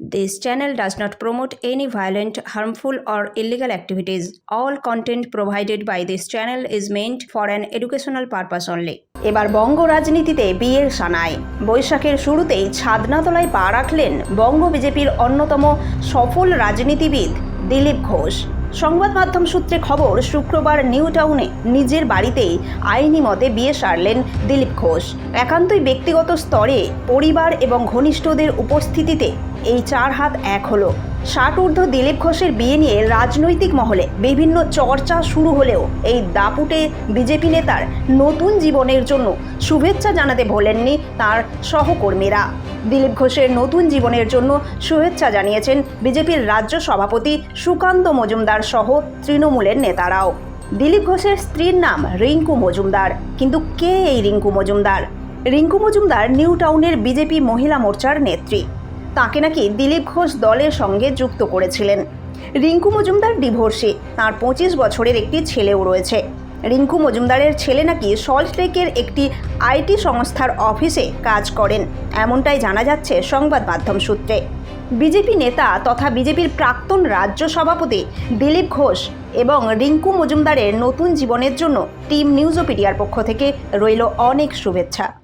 This channel does not promote any violent, harmful, or illegal activities. All content provided by this channel is meant for an educational purpose only. এবার বঙ্গ রাজনীতিতে বিয়ের সানায় বৈশাখের শুরুতেই ছাদনাতলায় পা রাখলেন বঙ্গ বিজেপির অন্যতম সফল রাজনীতিবিদ দিলীপ ঘোষ সংবাদ মাধ্যম সূত্রে খবর, শুক্রবার নিউ টাউনে নিজের বাড়িতেই আইনি মতে বিয়ে সারলেন দিলীপ ঘোষ। একান্তই ব্যক্তিগত স্তরে পরিবার এবং ঘনিষ্ঠদের উপস্থিতিতে এই চার হাত এক হলো। ষাট ঊর্ধ্ব দিলীপ ঘোষের বিয়ে নিয়ে রাজনৈতিক মহলে বিভিন্ন চর্চা শুরু হলেও এই দাপুটে বিজেপি নেতার নতুন জীবনের জন্য শুভেচ্ছা জানাতে ভোলেননি তার সহকর্মীরা। দিলীপ ঘোষের নতুন জীবনের জন্য শুভেচ্ছা জানিয়েছেন বিজেপির রাজ্য সভাপতি সুকান্ত মজুমদার সহ তৃণমূলের নেতারাও। দিলীপ ঘোষের স্ত্রীর নাম রিঙ্কু মজুমদার, কিন্তু কে এই রিঙ্কু মজুমদার? রিঙ্কু মজুমদার নিউ টাউনের বিজেপি মহিলা মোর্চার নেত্রী। তাকে নাকি দিলীপ ঘোষ দলের সঙ্গে যুক্ত করেছিলেন। রিঙ্কু মজুমদার ডিভোর্সি, তার পঁচিশ বছরের একটি ছেলেও রয়েছে। রিঙ্কু মজুমদারের ছেলে নাকি সল্টলেকের একটি আইটি সংস্থার অফিসে কাজ করেন, এমনটাই জানা যাচ্ছে সংবাদ মাধ্যম সূত্রে। বিজেপি নেতা তথা বিজেপির প্রাক্তন রাজ্য সভাপতি দিলীপ ঘোষ এবং রিঙ্কু মজুমদারের নতুন জীবনের জন্য টিম নিউজোপিডিয়ার পক্ষ থেকে রইল অনেক শুভেচ্ছা।